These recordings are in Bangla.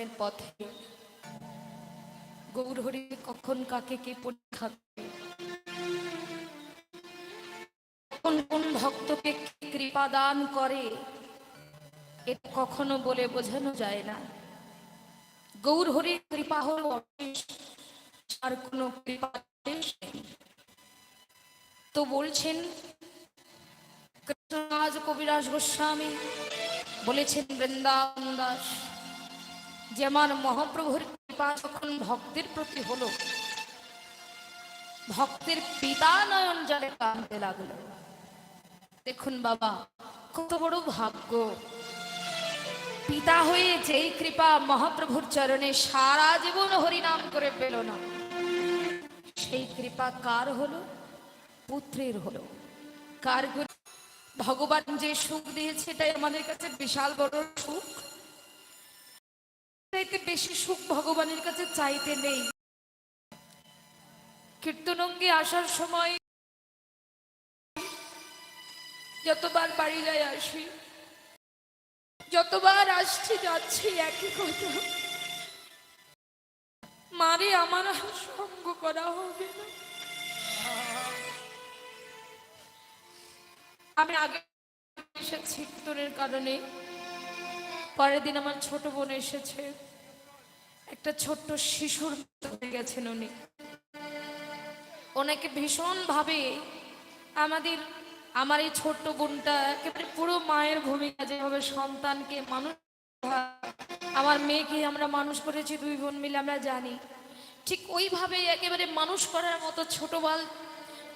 ভজনের পথে। গৌরহরি কখন কাকে কে পরীক্ষা করে কোন কোন ভক্তকে কৃপা দান করে? এটা কখনো বলে বোঝানো যায় না। গৌর হরির কৃপা হল আর কোনো কৃপা তো বলছেন, কৃষ্ণরাজ কবিরাজ গোস্বামী বলেছেন বৃন্দাবন দাস। যে আমার মহাপ্রভুর কৃপা যখন ভক্তের প্রতি হলো, ভক্তের পিতা নয়ন জলে কাঁদতে লাগল। দেখুন বাবা, কত বড় ভাগ্য। পিতা হয়ে যেই কৃপা মহাপ্রভুর চরণে সারা জীবন হরিনাম করে পেল না, সেই কৃপা কার হলো? পুত্রের হলো। কার ভগবান যে সুখ দিয়েছে, এটাই আমাদের কাছে বিশাল বড় সুখ। চাইতে বেশি সুখ ভগবানের কাছে চাইতে নেই। কীর্তনঙ্গে আসার সময় যতবার বাড়ি যায় আসি, যতবার আসছি যাচ্ছি একই কথা। মারে আমার সঙ্গ করা হবে না। আমি আগে এসেছি কীর্তনের কারণে। পরের দিন আমার ছোট বোন এসেছে। একটা ছোট্ট শিশুর হয়ে গেছেন উনি। ওনাকে ভীষণভাবে আমাদের, আমার এই ছোট্ট বোনটা একেবারে পুরো মায়ের ভূমিকা যেভাবে সন্তানকে মানুষ আমার মেয়েকে আমরা মানুষ করেছি, দুই বোন মিলে আমরা জানি। ঠিক ওইভাবে একেবারে মানুষ করার মতো ছোট বাল,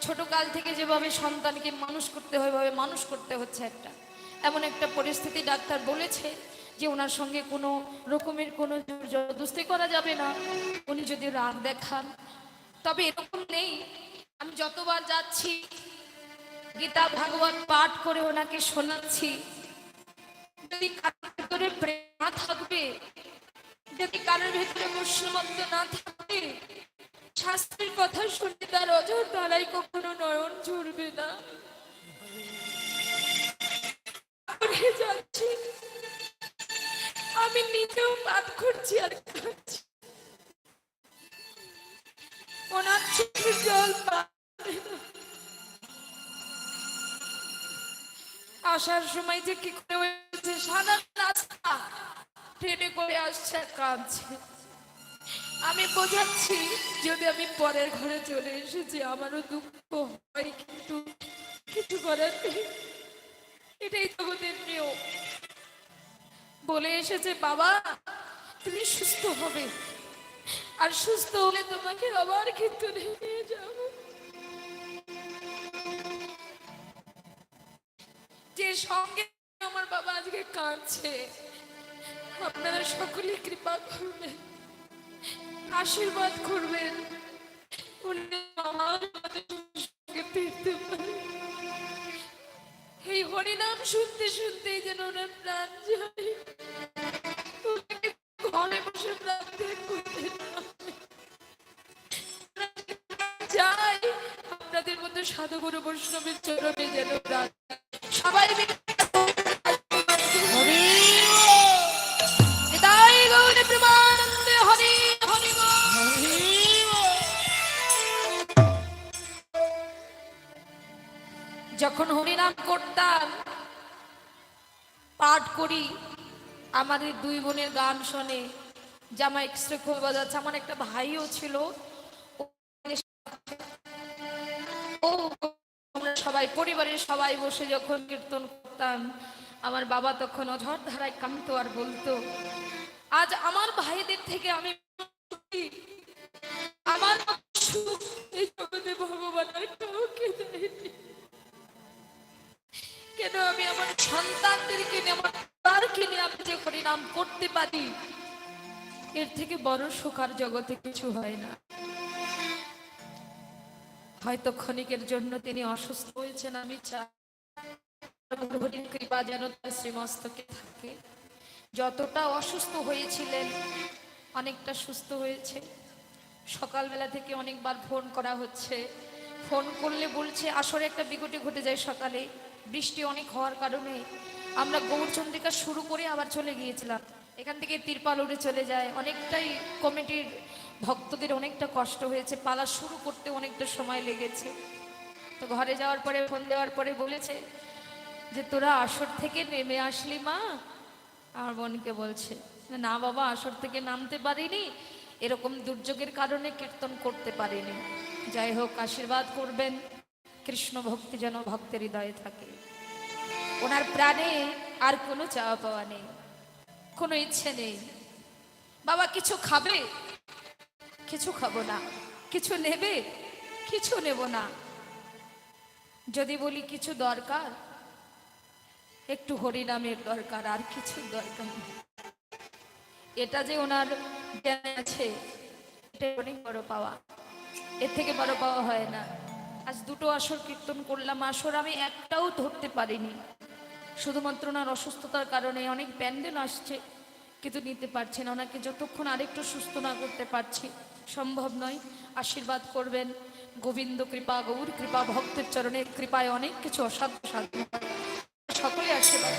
ছোট কাল থেকে যেভাবে সন্তানকে মানুষ করতে হয় মানুষ করতে হচ্ছে একটা। এমন একটা পরিস্থিতি ডাক্তার বলেছে যে ওনার সঙ্গে কোনো রকমের কোনো জবরদস্তি করা যাবে না। উনি যদি রাগ দেখান। তবে এরকম নেই। আমি যতবার যাচ্ছি, গীতা ভাগবত পাঠ করে ওনাকে শোনাচ্ছি। যদি কারোর ভেতরে প্রেম না থাকবে, যদি কারোর ভেতরে বৈষ্ণবত্ব না থাকবে, শাস্ত্রের কথা শুনে তার অজর তারাই কখনো নয়ন ঝরবে না। যাচ্ছি। আমি নিজেও পাঠ করছি আর খাচ্ছি। ওনার চোখের জল আসার সময় যে কি করে হয়েছে, সাদা রাস্তা। ট্রেনে করে আসছে, কাঁদছে। আমি বোঝাচ্ছি, যদি আমি পরের ঘরে চলে এসেছি, আমারও দুঃখ হয়, কিন্তু কিছু করার এটাই জগতের নিয়ম। বলে এসেছে, বাবা, তুমি সুস্থ হবে। আর সুস্থ হলে তোমাকে আবার কিন্তু নিয়ে যাব। যে সঙ্গে আমার বাবা আজকে কাঁদছে, আপনারা সকলে কৃপা করবেন, আশীর্বাদ করবেন। উনি আমার এই হরিনাম শুনতে শুনতেই যেন ওনার প্রাণ যায় ঘরে বসে প্রাণ ত্যাগ করতে। যাই, আপনাদের মধ্যে সাধুগুরু বৈষ্ণবের চরণে যেন প্রাণ সবাই মিলে যখন হরিনাম করতাম, পাঠ করি, আমাদের দুই বোনের গান শোনে জামা এক্সরে খুব বাজাচ্ছে। আমার একটা ভাইও ছিল, ও- সবাই পরিবারের সবাই বসে যখন কীর্তন করতাম, আমার বাবা তখন অঝর ধারায় কামতো আর বলতো, আজ আমার ভাইদের থেকে আমি আমার সুখ নিয়ে আমার তারকে নিয়ে আমি যে হরিনাম করতে পারি, এর থেকে বড় সুখ জগতে কিছু হয় না। হয়তো ক্ষণিকের জন্য তিনি অসুস্থ হয়েছেন, আমি চাই কৃপা যেন তার শ্রীমস্তকে থাকে। যতটা অসুস্থ হয়েছিলেন, অনেকটা সুস্থ হয়েছে। সকালবেলা থেকে অনেকবার ফোন করা হচ্ছে। ফোন করলে বলছে, আসরে একটা বিকটি ঘটে যায় সকালে। বৃষ্টি অনেক হওয়ার কারণে আমরা গৌরচন্দ্রিকা শুরু করে আবার চলে গিয়েছিলাম। এখান থেকে তিরপাল উড়ে চলে যায়। অনেকটাই কমিটির ভক্তদের অনেকটা কষ্ট হয়েছে। পালা শুরু করতে অনেকটা সময় লেগেছে। তো ঘরে যাওয়ার পরে, ফোন দেওয়ার পরে বলেছে যে, তোরা আসর থেকে নেমে আসলি মা? আমার বোনকে বলছে, না বাবা, আসর থেকে নামতে পারিনি। এরকম দুর্যোগের কারণে কীর্তন করতে পারিনি। যাই হোক, আশীর্বাদ করবেন। কৃষ্ণ ভক্তি যেন ভক্তের হৃদয়ে থাকে। ওনার প্রাণে আর কোনো চাওয়া পাওয়া নেই, কোনো ইচ্ছে নেই। বাবা, কিছু খাবে? কিছু খাব না। কিছু নেবে? কিছু নেব না। যদি বলি কিছু দরকার, একটু হরিনামের দরকার, আর কিছু দরকার এটা যে ওনার জ্ঞান আছে এটা অনেক বড় পাওয়া। এর থেকে বড় পাওয়া হয় না। আজ দুটো আসর কীর্তন করলাম, আসর আমি একটাও ধরতে পারিনি। শুধুমাত্র ওনার অসুস্থতার কারণে অনেক প্যান্ডেল আসছে, কিন্তু নিতে পারছি না। ওনাকে যতক্ষণ আরেকটু সুস্থ না করতে পারছি, সম্ভব নয়। আশীর্বাদ করবেন। গোবিন্দ কৃপা, গৌর কৃপা, ভক্তের চরণের কৃপায় অনেক কিছু অসাধ্য সাধ্য সকলে আশীর্বাদ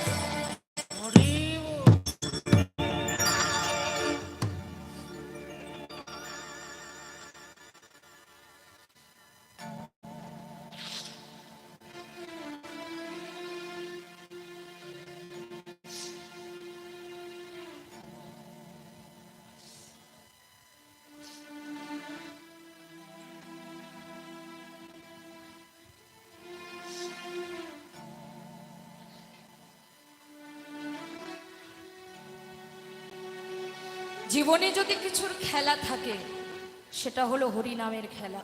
জীবনে যদি কিছুর খেলা থাকে, সেটা হলো হরিনামের খেলা।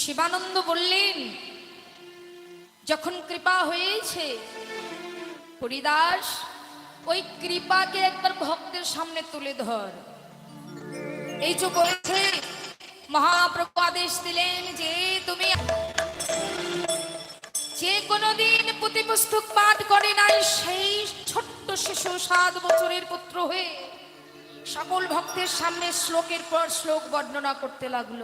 শিবানন্দ বললেন, যখন কৃপা হয়েছে, হরিদাস, ওই কৃপাকে একবার ভক্তের সামনে তুলে ধর। এই যে বলেছে মহাপ্রভু আদেশ দিলেন যে, তুমি যে কোনোদিন পুঁথি পুস্তক পাঠ করে নাই, সেই ছোট্ট শিশু সাত বছরের পুত্র হয়ে সকল ভক্তের সামনে শ্লোকের পর শ্লোক বর্ণনা করতে লাগল।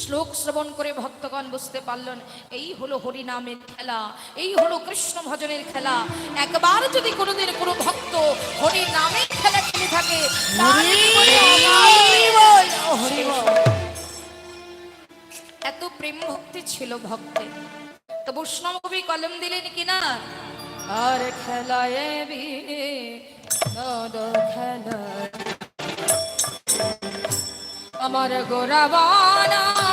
শ্লোক শ্রবণ করে ভক্তগণ বুঝতে পারলেন এই হলো হরিনামের খেলা এই হলো কৃষ্ণ ভজনের খেলা। একবার যদি কোনোদিন কোনো ভক্ত হরিনামের খেলা খেলে থাকে এত প্রেম ভক্তি ছিল ভক্তের। তো বৈষ্ণব কবি কলম দিলেন কিনা আর খেলায় খেলায় আমার গোরাবান।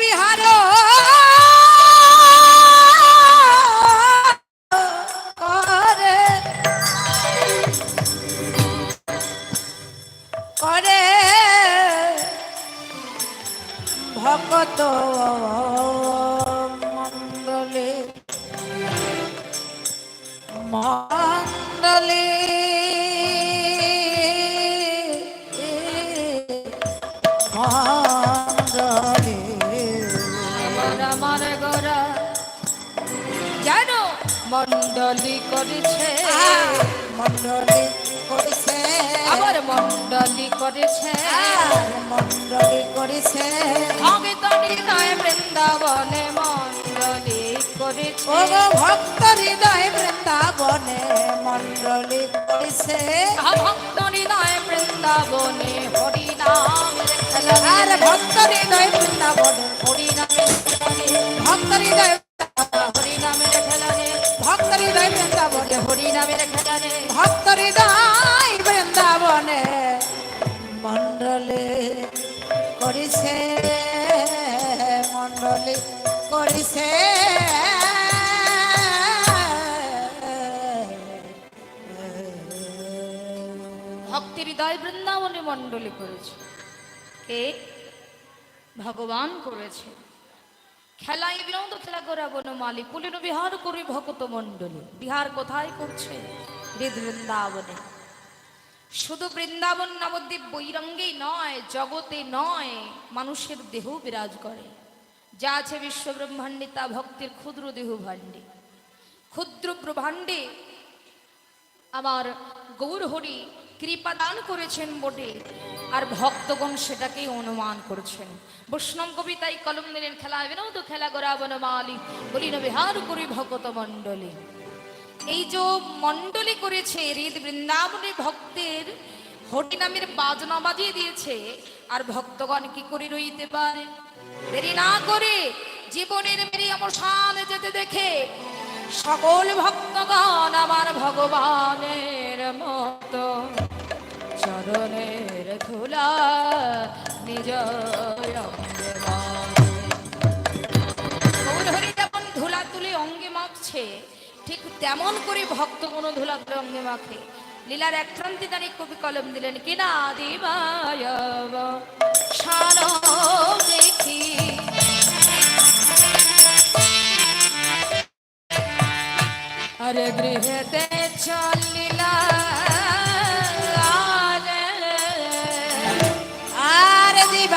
বিহার। মন্ডলী করেছে। মন্ডলে করেছে। আবার মন্ডলী করে করেছে। মন্ডলী করেছে। ভক্ত হৃদয় বৃন্দাবনে মণ্ডলী করেছে। ও ভক্ত হৃদয় বৃন্দাবনে মন্ডলী করেছে। ভক্ত হৃদয় বৃন্দাবনে হরি খেলা আর ভক্ত হৃদয় বৃন্দাবনে হরি নামের খেলা ভক্ত হৃদয় হরি নামের খেলা বৃন্দাবনে হরি নামের খেলা ভক্ত হৃদয় বৃন্দাবনে মন্ডলে করিছে মন্ডলে করিছে। ভক্তি হৃদয় বৃন্দাবনে মণ্ডলী করেছে। কে? ভগবান করেছে। খেলাই বিনোদ খেলা করাবো মালি পুলিন বিহার করি ভক্ত মণ্ডলী। বিহার কোথায় করছে? বৃন্দাবনে। শুধু বৃন্দাবন নবদ্বীপ বৈরঙ্গেই নয়, জগতে নয়, মানুষের দেহ বিরাজ করে। যা আছে বিশ্ব ব্রহ্মাণ্ডে তা ভক্তের ক্ষুদ্র দেহ ভাণ্ডে ক্ষুদ্র ব্রহ্মাণ্ডে আমার গৌরহরি কৃপা দান করেছেন বটে, আর ভক্তগণ সেটাকেই অনুমান করছেন। বৈষ্ণব কবিতায় কলম দিলেন খেলা বিনোদ, খেলা করা বনমালি বলিন বিহার করি ভগত মণ্ডলী। এই যে মণ্ডলী করেছে হৃদ বৃন্দাবনে ভক্তের, হরি নামের বাজনা বাজিয়ে দিয়েছে, আর ভক্তগণ কি করে রইতে পারে? দেরি না করে জীবনের মেরি অবসান যেতে দেখে, সকল ভক্তগণ আমার ভগবানের মতো। চরণের ধুলা নিজ। গৌরহরি যেমন ঠিক তেমন করে ভক্ত কোনো ধুলা তুলে অঙ্গে মাখে লীলার এক ক্রান্তি দাঁড়ি কবি কলম দিলেন, কিনা দিবায় দেখি আরে গৃহেতে চলিলা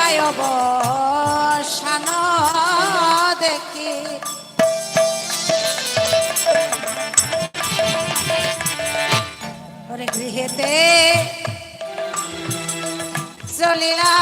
দিবাই অবসান দেখি। গৃহেতে চলিলা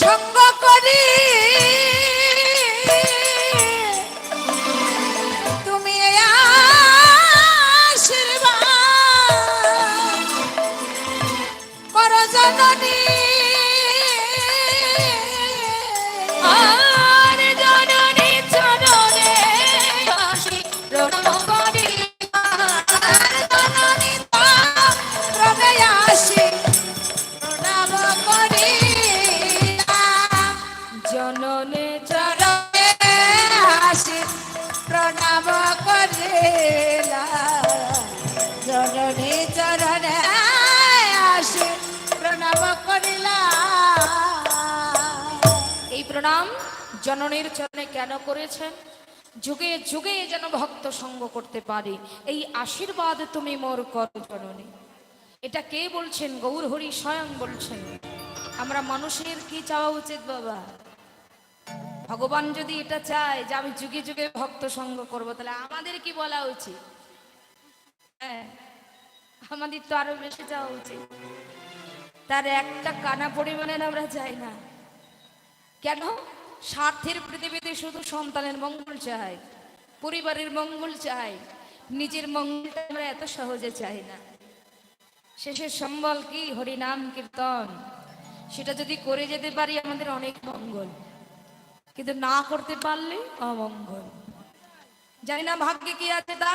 সঙ্গ করি। জননীর চরণে কেন করেছেন? যুগে যুগে যেন ভক্ত সঙ্গ করতে পারে। এই আশীর্বাদ তুমি মোর কর জননী। এটা কে বলছেন? গৌর হরি স্বয়ং বলছেন। আমরা মানুষের কি চাওয়া উচিত বাবা? ভগবান যদি এটা চায় যে আমি যুগে যুগে ভক্ত সঙ্গ করব, তাহলে আমাদের কি বলা উচিত? হ্যাঁ আমাদের তো আরও বেশি যাওয়া উচিত। তার একটা কানা পরিমাণে আমরা যাই না। কেন? স্বার্থের পৃথিবীতে শুধু সন্তানের মঙ্গল চাই, পরিবারের মঙ্গল চাই, নিজের মঙ্গলটা আমরা এত সহজে চাই না। শেষের সম্বল কি? হরিনাম, কীর্তন। সেটা যদি করে যেতে পারি আমাদের অনেক মঙ্গল, কিন্তু না করতে পারলে অমঙ্গল। জানি না ভাগ্যে কি আছে তা।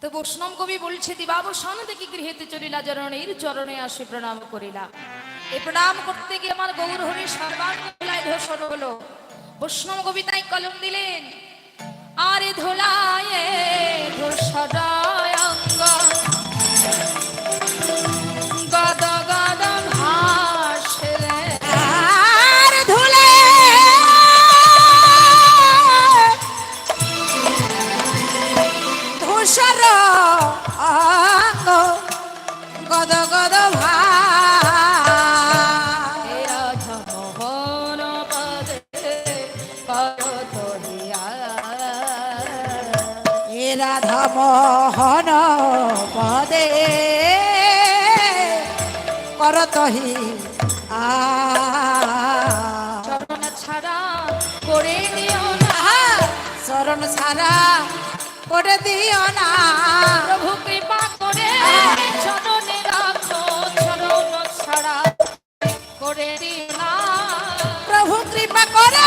তো বৈষ্ণব কবি বলছে, দিবাবসান দেখি গৃহেতে চলিলা জরণের চরণে আসে প্রণাম করিলা। প্রণাম করতে গিয়ে আমার গৌর হরি সর্বাঙ্গলায় ধোষণ হলো। বৈষ্ণব কবিতায় কলম দিলেন, আরে ধোলায় ধূসর মোহন পদে। করতহি আ। চরণ ছাড়া করে দিও না। শরণ ছাড়া করে দিও না। প্রভু কৃপা করে চরণে রাখো চরণ ছাড়া করে দিও না। প্রভু কৃপা করে।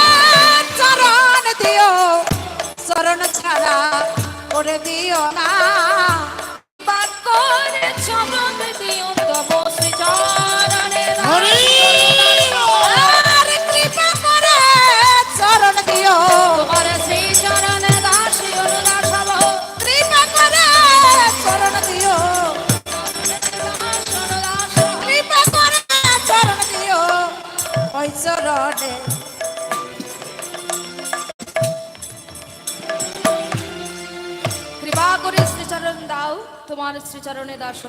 দাও, তোমার শ্রীচরণে দাস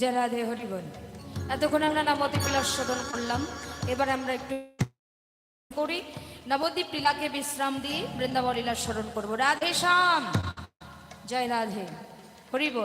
জয় রাধে হরিবল এতক্ষণ আমরা নবদ্বীপ লীলা শোধন করলাম। এবার আমরা একটু করি। নবদ্বীপ লীলাকে বিশ্রাম দিয়ে বৃন্দাবন লীলা স্মরণ করব। রাধে শ্যাম! জয় রাধে হরিবল